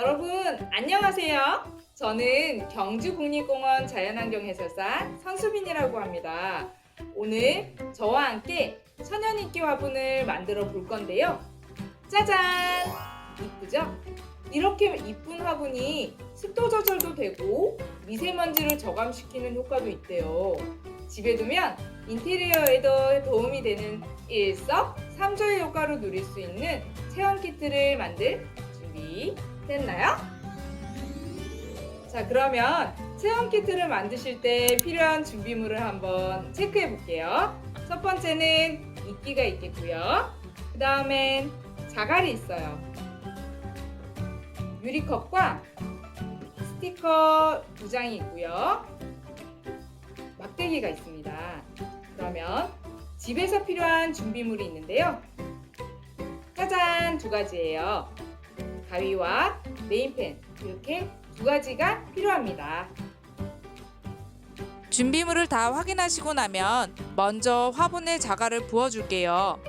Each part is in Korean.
여러분 안녕하세요. 저는 경주국립공원 자연환경 해설사 선수빈이라고 합니다. 오늘 저와 함께 천연이끼 화분을 만들어 볼 건데요. 짜잔! 이쁘죠? 이렇게 이쁜 화분이 습도 조절도 되고 미세먼지를 저감시키는 효과도 있대요. 집에 두면 인테리어에도 도움이 되는 일석 삼조의 효과로 누릴 수 있는 체험 키트를 만들 준비 됐나요? 자, 그러면 체험 키트를 만드실 때 필요한 준비물을 한번 체크해 볼게요. 첫 번째는 이끼가 있겠고요. 그 다음엔 자갈이 있어요. 유리컵과 스티커 두 장이 있고요. 막대기가 있습니다. 그러면 집에서 필요한 준비물이 있는데요. 짜잔 두 가지예요. 가위와 네임펜 이렇게 두 가지가 필요합니다. 준비물을 다 확인하시고 나면 먼저 화분에 자갈을 부어줄게요.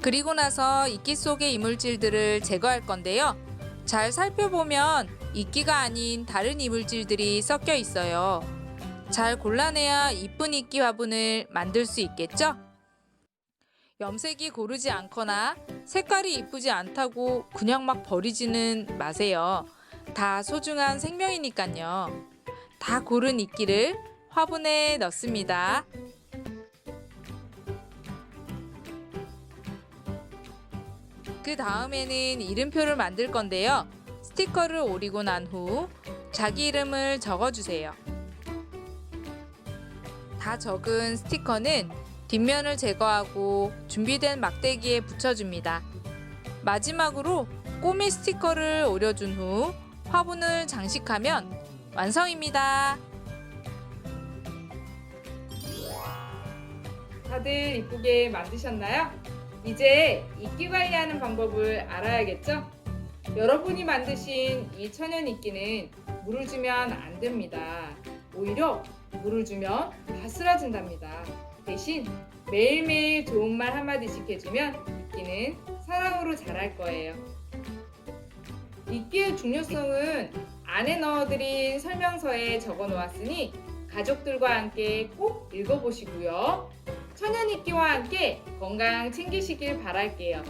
그리고 나서 이끼 속의 이물질들을 제거할 건데요. 잘 살펴보면 이끼가 아닌 다른 이물질들이 섞여 있어요. 잘 골라내야 이쁜 이끼 화분을 만들 수 있겠죠? 염색이 고르지 않거나 색깔이 이쁘지 않다고 그냥 막 버리지는 마세요. 다 소중한 생명이니까요. 다 고른 이끼를 화분에 넣습니다. 그 다음에는 이름표를 만들 건데요. 스티커를 오리고 난 후 자기 이름을 적어주세요. 다 적은 스티커는 뒷면을 제거하고 준비된 막대기에 붙여줍니다. 마지막으로 꼬미 스티커를 오려준 후 화분을 장식하면 완성입니다. 다들 이쁘게 만드셨나요? 이제 이끼 관리하는 방법을 알아야겠죠? 여러분이 만드신 이 천연 이끼는 물을 주면 안 됩니다. 오히려 물을 주면 바스라진답니다. 대신 매일매일 좋은 말 한마디씩 해주면 이끼는 사랑으로 자랄 거예요. 이끼의 중요성은 안에 넣어드린 설명서에 적어 놓았으니 가족들과 함께 꼭 읽어보시고요. 천연 이끼와 함께 건강 챙기시길 바랄게요.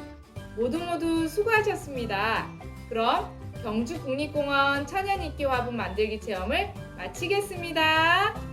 모두 모두 수고하셨습니다. 그럼 경주 국립공원 천연 이끼 화분 만들기 체험을 마치겠습니다.